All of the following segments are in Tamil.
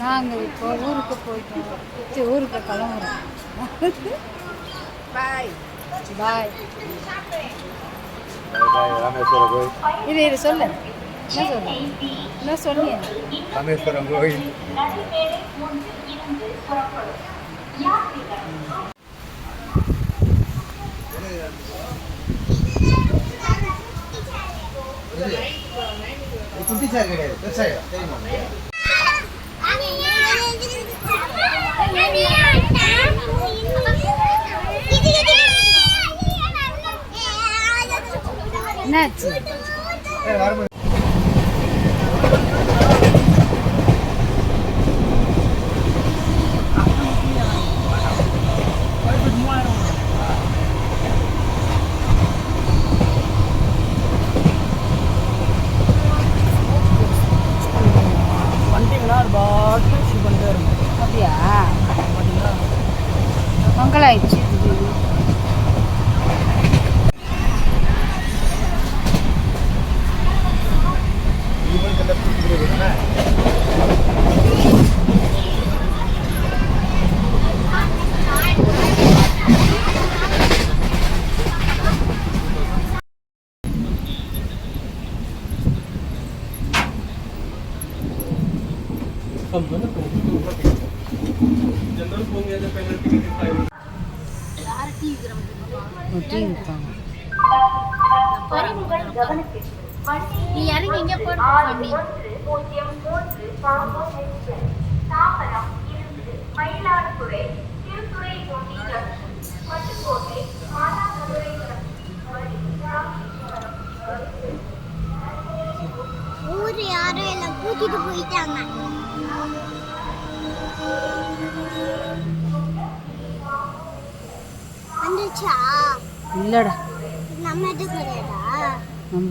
நாங்கள் இப்போ ஊருக்கு போயிட்டோம் சரி, ஊருக்கு கிளம்புறோம். பாய் பாய் இது இது சொல்லு. என்ன சொல்லு? என்ன சொன்னியே ராமேஸ்வரம் கோயில். குட்டி சார் கிடையாது. பெருசாக தெரியுமா? என்னாச்சு பாட்டு பண்ணிட்டே இருக்கும் அப்படியா? பார்த்தீங்களா டீ விற்பாங்க நீ இறங்கி இங்க போடு சாமி மயிலாடுதுறை பட்டுக்கோட்டை மானாமதுரை ஊர் யாரும் எல்லாம் கூட்டிட்டு போயிட்டாங்க. இல்லைடா. நம்ம இது கிடையாதா? நம்ம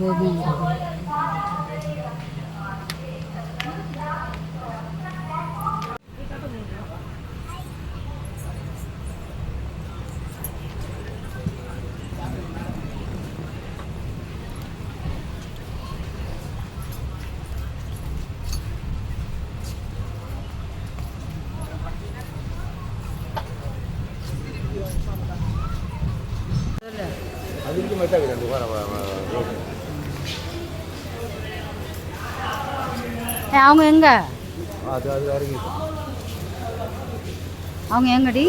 ரோடு ஏய், அவங்க எங்க? அது அது வரைக்கும் அவங்க எங்கடி?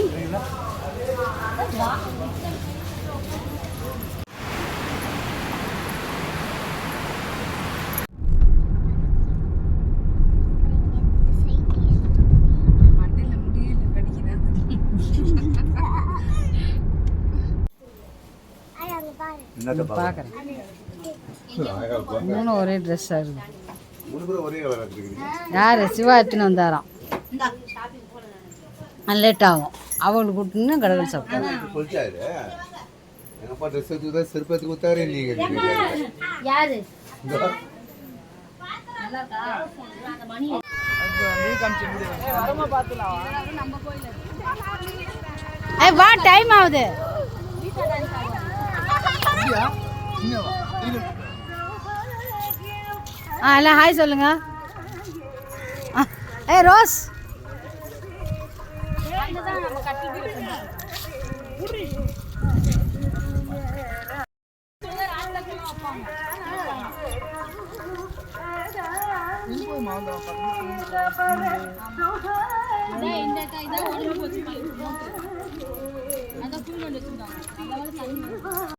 பார்க்குறேன் பார்க்குறேன் மூணு ஒரே ட்ரெஸ்ஸாக இருக்குது யார்? சிவா எடுத்துன்னு வந்தாராம். லேட் ஆகும். அவங்களுக்கு விட்டுன்னு கடவுள் சாப்பிட்டாங்க சொல்லிச்சா இது எங்கப்பா ஆ எல்லாம் ஹாய் சொல்லுங்க ஆ, ஏய் ரோஸ் இந்த அக்கா இதான் உடம்பு போச்சு அதான் பூண்டு வச்சிருக்காங்க